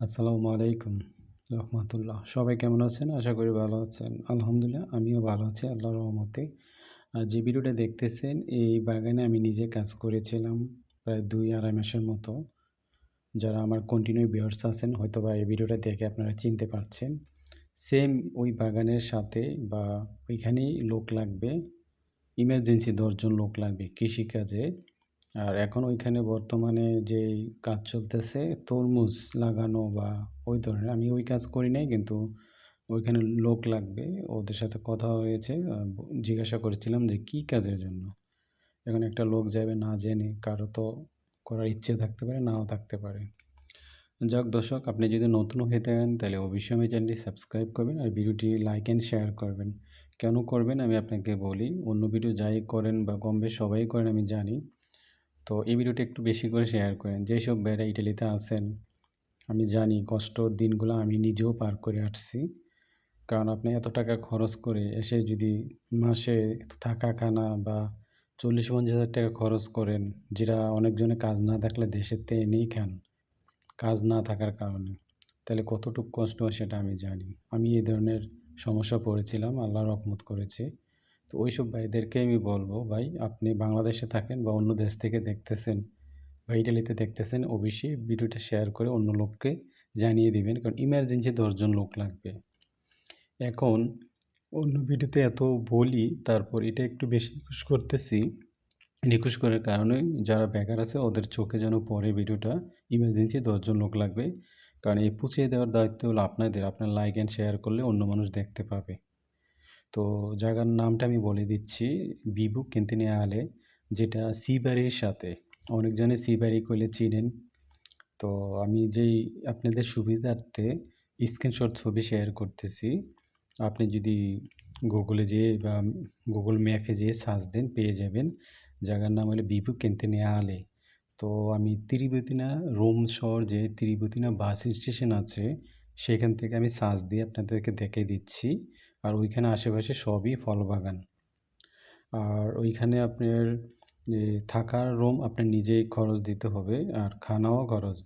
আসসালামু আলাইকুম রহমতুল্লাহ। সবাই কেমন আছেন? আশা করি ভালো আছেন। আলহামদুলিল্লাহ, আমিও ভালো আছি, আল্লাহর রহমতে। আর যে ভিডিওটা দেখতেছেন, এই বাগানে আমি নিজে কাজ করেছিলাম প্রায় দুই আড়াই মাসের মতো। যারা আমার কন্টিনিউ বিয়ার্স আছেন হয়তো বা এই ভিডিওটা দেখে আপনারা চিনতে পারছেন। সেম ওই বাগানের সাথে বা ওইখানেই লোক লাগবে ইমার্জেন্সি দশজন লোক লাগবে কৃষিকাজে। আর এখন ওইখানে বর্তমানে যেই কাজ চলতেছে, তরমুজ লাগানো বা ওই ধরনের, আমি ওই কাজ করি নাই কিন্তু ওইখানে লোক লাগবে, ওদের সাথে কথা হয়েছে জিজ্ঞাসা করেছিলাম যে কী কাজের জন্য। এখন একটা লোক যাবে না জেনে কারও তো করার ইচ্ছে থাকতে পারে, নাও থাকতে পারে। যাক দর্শক, আপনি যদি নতুন হয়ে থাকেন তাহলে অবশ্যই আমি চ্যানেলটি সাবস্ক্রাইব করবেন আর ভিডিওটি লাইক অ্যান্ড শেয়ার করবেন। কেন করবেন আমি আপনাকে বলি, অন্য ভিডিও যাই করেন বা কম সবাই করেন আমি জানি তো এই ভিডিওটা একটু বেশি করে শেয়ার করেন। যেসব ভাইরা ইটালিতে আছেন, আমি জানি কষ্ট দিনগুলো আমি নিজেও পার করে আসছি। কারণ আপনি এত টাকা খরচ করে এসে যদি মাসে থাকা, খানা বা চল্লিশ পঞ্চাশ হাজার টাকা খরচ করেন, যেটা অনেকজনে কাজ না থাকলে দেশের এনেই খান, কাজ না থাকার কারণে, তাহলে কতটুকু কষ্ট সেটা আমি জানি। আমি এই ধরনের সমস্যা পড়েছিলাম আল্লাহ রহমত করেছে। তো ওইসব ভাইদেরকে আমি বলব, ভাই, আপনি বাংলাদেশে থাকেন বা অন্য দেশ থেকে দেখতেছেন বা ইটালিতে দেখতেছেন, অবশ্যই ভিডিওটা শেয়ার করে অন্য লোককে জানিয়ে দিবেন, কারণ ইমার্জেন্সি দশজন লোক লাগবে। এখন অন্য ভিডিওতে এত বলি, তারপর এটা একটু বেশি রিকোয়েস্ট করতেছি। রিকোয়েস্ট করার কারণে যারা বেকার আছে, ওদের চোখে যেন পরে ভিডিওটা, ইমার্জেন্সি দশজন লোক লাগবে। কারণ এই পুছিয়ে দেওয়ার দায়িত্ব হলো আপনাদের, আপনার লাইক অ্যান্ড শেয়ার করলে অন্য মানুষ দেখতে পাবে। তো জায়গার নামটা আমি বলে দিচ্ছি। বিবু কেন্তিনিয়া আলে যেটা সিবাড়ির সাথে। অনেকজনে সিবাড়ি করলে চিনেন। তো আমি যেই আপনাদের সুবিধার্থে স্ক্রিনশট ছবি শেয়ার করতেছি, আপনি যদি গুগলে যেয়ে বা গুগল ম্যাপে যেয়ে সার্চ দেন, পেয়ে যাবেন। জায়গার নাম হলো বিবু কেন্তিনিয়া আলে তো আমি ত্রিবতিনা রোম শহর যে ত্রিবতিনা বাস স্টেশন আছে সেখান থেকে আমি সার্চ দিয়ে আপনাদেরকে দেখে দিচ্ছি। আর ওইখানে আশেপাশে সবই ফল বাগান আর ওইখানে আপনার থাকার রুম আপনার নিজেই খরচ দিতে হবে আর খানাও খরচ।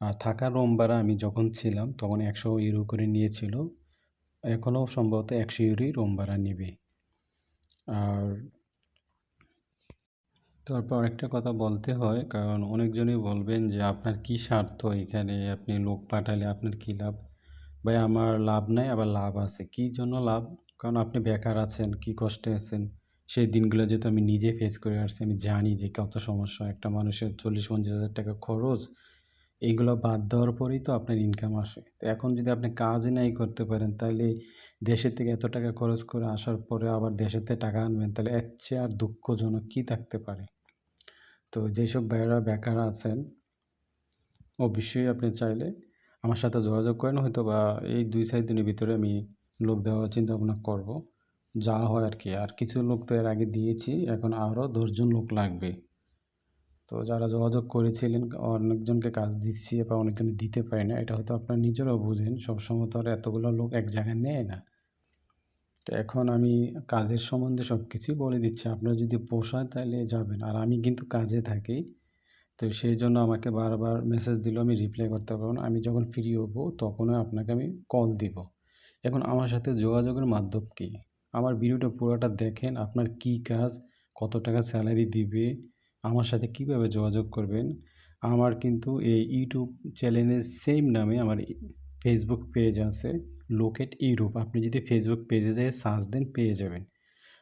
আর থাকার রুম ভাড়া আমি যখন ছিলাম তখন একশো ইউরো করে নিয়েছিল। এখনও সম্ভবত একশো ইউরোই রুম ভাড়া নেবে। আর তারপর একটা কথা বলতে হয়, কারণ অনেকজনই বলবেন যে আপনার কি স্বার্থ এখানে? আপনি লোক পাঠালে আপনার কী লাভ? ভাই, আমার লাভ নাই, আবার লাভ আছে। কী জন্য লাভ? কারণ আপনি বেকার আছেন, কি কষ্টে আছেন? সেই দিনগুলো যেহেতু আমি নিজে ফেস করে আসছি, আমি জানি যে কত সমস্যা। একটা মানুষের চল্লিশ, পঞ্চাশ হাজার টাকা খরচ এইগুলো বাদ দেওয়ার পরেই তো আপনার ইনকাম আসে। তো এখন যদি আপনি কাজই নাই করতে পারেন, তাহলে দেশের থেকে এত টাকা খরচ করে আসার পরে আবার দেশের থেকে টাকা আনবেন, তাহলে এর চেয়ে আর দুঃখজনক কী থাকতে পারে? তো যেসব ভাইয়েরা বেকার আছেন, অবশ্যই আপনি চাইলে আমার সাথে যোগাযোগ করেন হয়তো বা এই দুই, চার দিনের ভিতরে আমি লোক দেওয়ার চিন্তা ভাবনা করব। যা হয় আর কি। আর কিছু লোক তো এর আগে দিয়েছি, এখন আরও দশজন লোক লাগবে। তো যারা যোগাযোগ করেছিলেন, অনেকজনকে কাজ দিচ্ছি বা অনেকজন দিতে পারি না, এটা হয়তো আপনার নিজেরাও বুঝেন। সবসময় তো আর এতগুলো লোক এক জায়গায় নেয় না। তো এখন আমি কাজের সম্বন্ধে সব কিছুই বলে দিচ্ছি। আপনার যদি পোষায় তাহলে যাবেন। আর আমি কিন্তু কাজে থাকি। তো সেই জন্য আমাকে বারবার মেসেজ দিল, আমি রিপ্লাই করতে পারব না। আমি যখন ফ্রি হব, তখনই আপনাকে আমি কল দিব। এখন আমার সাথে যোগাযোগের মাধ্যম কী? আমার ভিডিওটা পুরোটা দেখেন, আপনার কি কাজ, কত টাকা স্যালারি দিবে, আমার সাথে কীভাবে যোগাযোগ করবেন। আমার কিন্তু এই ইউটিউব চ্যানেলের সেম নামে আমার ফেসবুক পেজ আছে লোকেট ইউরোপ আপনি যদি ফেসবুক পেজে যেয়ে সার্চ দেন, পেয়ে যাবেন।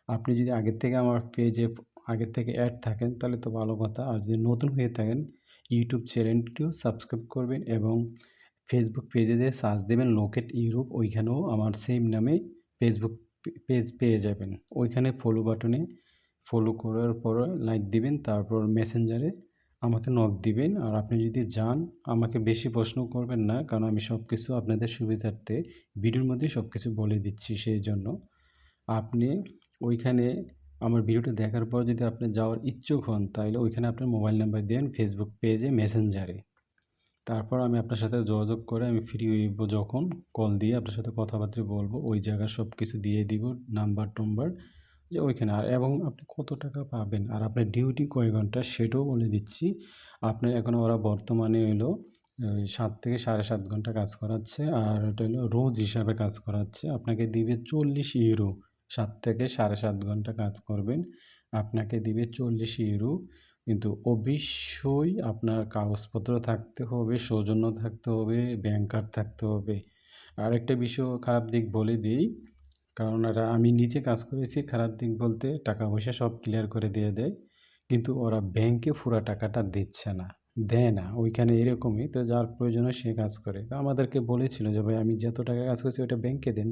আপনি যদি আগের থেকে আমার পেজে আগের থেকে অ্যাড থাকেন, তাহলে তো ভালো কথা। আর যদি নতুন হয়ে থাকেন ইউটিউব চ্যানেলটিও সাবস্ক্রাইব করবেন এবং ফেসবুক পেজে যেয়ে সার্চ দেবেন লোকেট ইউরোপ ওইখানেও আমার সেম নামে ফেসবুক পেজ পেয়ে যাবেন। ওইখানে ফলো বাটনে ফলো করার পর লাইক দিবেন, তারপর মেসেঞ্জারে আমাকে নক দিবেন। আর আপনি যদি যান, আমাকে বেশি প্রশ্ন করবেন না, কারণ আমি সব কিছু আপনাদের সুবিধার্থে ভিডিওর মধ্যে সব কিছু বলে দিচ্ছি, সেই জন্য। আপনি ওইখানে আমার ভিডিওটা দেখার পর যদি আপনি যাওয়ার ইচ্ছুক হন, তাহলে ওইখানে আপনার মোবাইল নাম্বার দেন ফেসবুক পেজে মেসেঞ্জারে তারপর আমি আপনার সাথে যোগাযোগ করে আমি ফ্রি হইব যখন কল দিয়ে আপনার সাথে কথাবার্তা বলব, ওই জায়গার সব কিছু দিয়ে দিব নাম্বার টম্বার, যে ওইখানে আর এবং আপনি কত টাকা পাবেন আর আপনার ডিউটি কয় ঘণ্টা সেটাও বলে দিচ্ছি আপনার এখন ওরা বর্তমানে হলো ৭ থেকে ৭.৫ ঘণ্টা কাজ করাচ্ছে। আর এটা হলো রোজ হিসাবে কাজ করাচ্ছে। আপনাকে দিবে ৪০ ইউরো। ৭ থেকে ৭.৫ ঘণ্টা কাজ করবেন। আপনাকে দিবে ৪০ ইউরো। কিন্তু অবশ্যই আপনার কাগজপত্র থাকতে হবে, সৌজন্য থাকতে হবে, ব্যাংক কার্ড থাকতে হবে। আরেকটা বিষয় খারাপ দিক বলে দিই কারণ এরা আমি নিজে কাজ করেছি। খারাপ দিক বলতে টাকা-পয়সা সব ক্লিয়ার করে দিয়ে দেয়। কিন্তু ওরা ব্যাংকে পুরা টাকাটা দিচ্ছে না। দেয় না। ওইখানে এরকমই। তো যার প্রয়োজন সে কাজ করে। তো আমাদেরকে বলেছিল যে, "ভাই আমি যত টাকা কাজ করছি ওইটা ব্যাংকে দেন।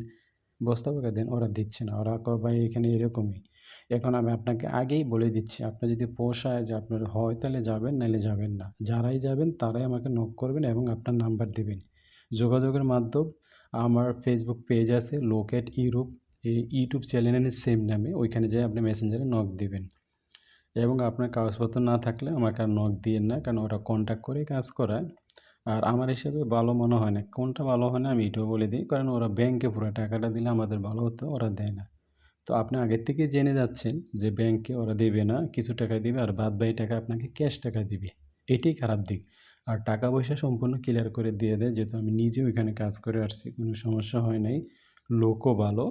বস্তাবকা দেন।" ওরা দিচ্ছে না। ওরা কয়, "ভাই এখানে এরকমই।" এখন আমি আপনাকে আগেই বলে দিচ্ছি, আপনার যদি পোষায় যে আপনার হয় তাহলে যাবেন, নাইলে যাবেন না। যারাই যাবেন তারাই আমাকে নক করবেন এবং আপনার নাম্বার দিবেন। যোগাযোগের মাধ্যম আমার ফেসবুক পেজ আছে লোকেট ইউরোপ। এই ইউটিউব চ্যানেলের সেম নামে। ওইখানে যেয়ে আপনি মেসেঞ্জারে নক দিবেন। এবং আপনার কাগজপত্র না থাকলে আমাকে আর নক দিয়েন না। কারণ ওরা কন্ট্যাক্ট করেই কাজ করায়। আর আমার হিসাবে ভালো মনে হয় না। কোনটা ভালো হয় না আমি এটাও বলে দিই। কারণ ওরা ব্যাংকে পুরো টাকাটা দিলে আমাদের ভালো হতো। ওরা দেয় না। তো আপনি আগের থেকেই জেনে যাচ্ছেন যে ব্যাংকে ওরা দেবে না। কিছু টাকা দিবে আর বাদ বাই টাকা আপনাকে ক্যাশ টাকা দিবে। এটাই খারাপ দিক। আর টাকা-পয়সা সম্পূর্ণ ক্লিয়ার করে দিয়ে দেয়। যেহেতু আমি নিজে ওইখানে কাজ করে আসছি। কোনো সমস্যা হয় নাই। লোকও ভালো।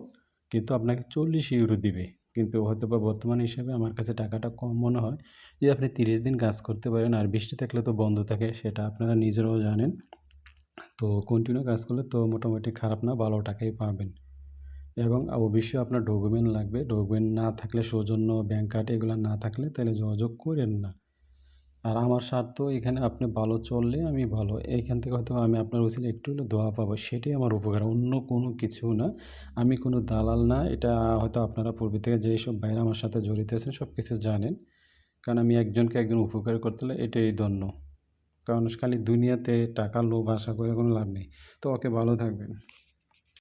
কিন্তু আপনাকে ৪০ ইউরো দিবে। কিন্তু হয়তো বা বর্তমান হিসাবে আমার কাছে টাকাটা কম মনে হয়। যে আপনি ৩০ দিন কাজ করতে পারেন। আর বৃষ্টি থাকলে তো বন্ধ থাকে সেটা আপনারা নিজেরাও জানেন। তো কন্টিনিউ কাজ করলে তো মোটামুটি খারাপ না, ভালো টাকাই পাবেন। এবং অবশ্যই আপনার ডকুমেন্ট লাগবে। ডকুমেন্ট না থাকলে সৌজন্য, ব্যাংক কার্ড এগুলো না থাকলে তাহলে যোগাযোগ করেন না। আর আমার স্বার্থ, এখানে আপনি ভালো চললে আমি ভালো। এইখান থেকে হয়তো আমি আপনার উছিলায় একটু হলে দোয়া পাবো। সেটাই আমার উপকার। অন্য কোনো কিছু না। আমি কোনো দালাল না। এটা হয়তো আপনারা পূর্বে থেকে যেসব ভাইরা আমার সাথে জড়িত আছেন, সব কিছু জানেন। কারণ আমি একজনকে একজন উপকার করতে হলে এটাই ধন্য। কারণ খালি দুনিয়াতে টাকা লোভ, আশা করে কোনো লাভ নেই। তো ওকে ভালো থাকবেন।